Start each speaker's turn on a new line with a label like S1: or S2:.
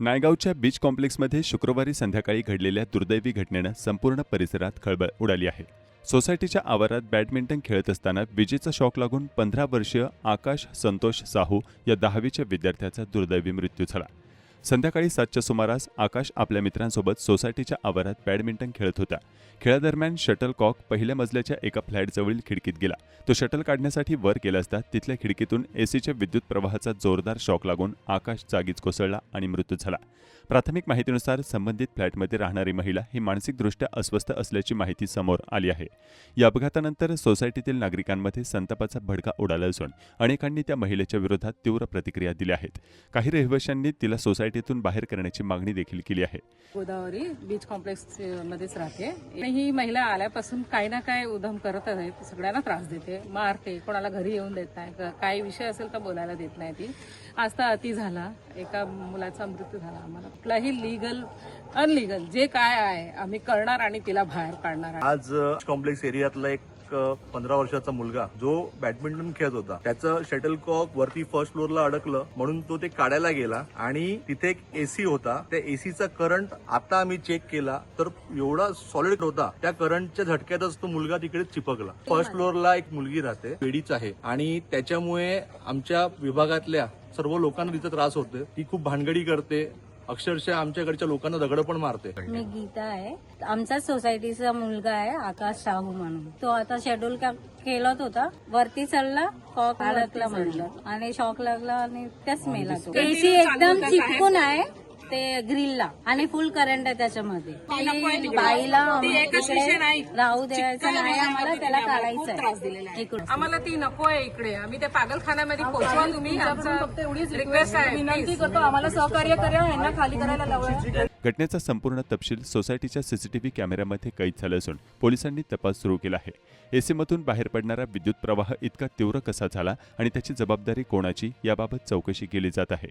S1: नायगावच्या beach कॉम्प्लेक्समध्ये शुक्रवारी संध्याकाळी घडलेल्या दुर्दैवी घटनेनं संपूर्ण परिसरात खळबळ उडाली आहे. सोसायटीच्या आवारात बॅडमिंटन खेळत असताना विजेचा शॉक लागून पंधरा वर्षीय आकाश संतोष साहू या दहावीच्या विद्यार्थ्याचा दुर्दैवी मृत्यू झाला. संध्याकाळी सातच्या सुमारास आकाश आपल्या मित्रांसोबत सोसायटीच्या आवारात बॅडमिंटन खेळत होता. खेळादरम्यान शटल कॉक पहिल्या मजल्याच्या एका फ्लॅटजवळील खिडकीत गेला. तो शटल काढण्यासाठी वर गेला असता तिथल्या खिडकीतून एसीच्या विद्युत प्रवाहाचा जोरदार शॉक लागून आकाश जागीच कोसळला आणि मृत्यू झाला. प्राथमिक माहितीनुसार संबंधित फ्लॅटमध्ये राहणारी महिला ही मानसिकदृष्ट्या अस्वस्थ असल्याची माहिती समोर आली आहे. या अपघातानंतर सोसायटीतील नागरिकांमध्ये संतापाचा भडका उडाला असून अनेकांनी त्या महिलेच्या विरोधात तीव्र प्रतिक्रिया दिल्या आहेत. काही रहिवाशांनी तिला सोसायटी सोसायटीतून बाहेर करण्याची मागणी देखील केली आहे.
S2: गोदावरी बीच कॉम्प्लेक्स मध्येच राहते ही महिला आल्यापासून काही ना काय उधम करत आहे. सगळ्यांना त्रास देते मारते कोणाला घरी येऊन देत नाही. क- काही विषय असेल तर बोलायला देत नाही ती. आज तर अति झाला. एका मुलाचा मृत्यू झाला आम्हाला. कुठलाही लिगल अनलिगल जे काय आहे आम्ही करणार आणि तिला बाहेर काढणार.
S3: आज कॉम्प्लेक्स एरियातला एक पंधरा वर्षाचा मुलगा जो बॅडमिंटन खेळत होता. त्याचं शटल कॉक वरती फर्स्ट फ्लोअरला अडकलं म्हणून तो ते काढायला गेला आणि तिथे एक एसी होता. त्या एसीचा करंट आता आम्ही चेक केला तर एवढा सॉलिड होता. त्या करंटच्या झटक्यातच तो मुलगा तिकडे चिपकला. फर्स्ट फ्लोअरला एक मुलगी राहते पेडीच आहे. आणि त्याच्यामुळे आमच्या विभागातल्या सर्व लोकांना तिचा त्रास होते ती खूप भानगडी करते. अक्षरशः आमच्याकडच्या लोकांना दगड पण मारते.
S4: मी गीता आहे. आमचाच सोसायटीचा मुलगा आहे आकाश साहू म्हणून. तो आता शेड्यूल खेळत होता. वरती चढला शॉक अडकला म्हणलं. आणि शॉक लागला आणि त्याच मेला तो एसी एकदम चिपकून आहे. ते ग्रिलला आणि फुल करंट आहे त्याच्यामध्ये. बाईला राहू द्यायचं नाही. आम्हाला त्याला काढायचं इकडून
S2: आम्हाला ती नको आहे इकडे. आम्ही ते पागलखान्यामध्ये पोहोचवा तुम्ही. फक्त एवढीच रिक्वेस्ट आहे विनंती करतो आम्हाला सहकार्य करा यांना खाली करायला लावा.
S1: घटनेचा संपूर्ण तपशील सोसायटीच्या सीसीटीव्ही कॅमेऱ्यामध्ये कैद झाला असून पोलिसांनी तपास सुरू केला आहे. एसीमधून बाहेर पडणारा विद्युत प्रवाह इतका तीव्र कसा झाला आणि त्याची जबाबदारी कोणाची याबाबत चौकशी केली जात आहे.